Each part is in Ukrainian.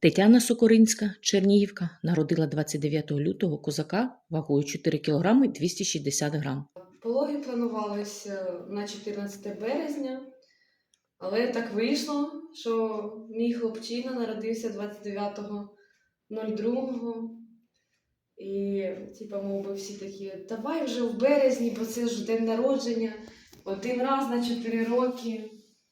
Тетяна Сокоринська, Чернігівка, народила 29 лютого козака вагою 4 кг 260 г. Пологи планувалися на 14 березня, але так вийшло, що мій хлопчина народився 29.02. І, типа, мов всі такі, давай вже в березні, бо це ж день народження, один раз на 4 роки.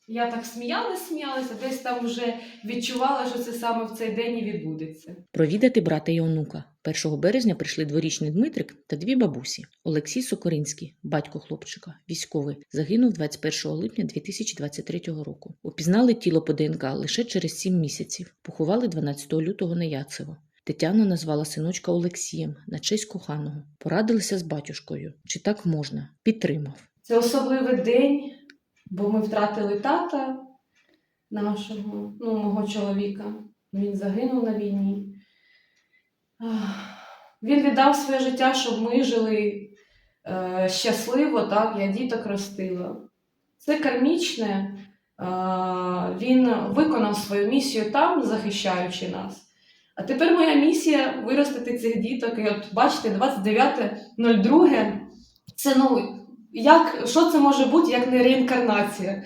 Я так сміялась, сміялася, десь там вже відчувала, що це саме в цей день і відбудеться. Провідати брата і онука. 1 березня прийшли дворічний Дмитрик та дві бабусі. Олексій Сокоринський, батько хлопчика, військовий, загинув 21 липня 2023 року. Упізнали тіло по ДНК лише через 7 місяців. Поховали 12 лютого на Яцево. Тетяна назвала синочка Олексієм на честь коханого. Порадилися з батюшкою. Чи так можна? Підтримав. Це особливий день, бо ми втратили тата нашого, ну, мого чоловіка. Він загинув на війні. Він віддав своє життя, щоб ми жили е, щасливо, так, я діток ростила. Це кармічне. Е, він виконав свою місію там, захищаючи нас. А тепер моя місія виростити цих діток. І от бачите, 29.02 це ну, як, що це може бути, як не реінкарнація?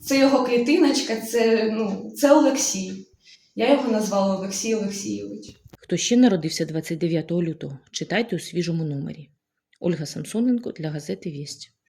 Це його клітиночка, це, ну, це Олексій. Я його назвала Олексій Олексійович. Хто ще народився 29 лютого, читайте у свіжому номері. Ольга Самсоненко для газети Вість.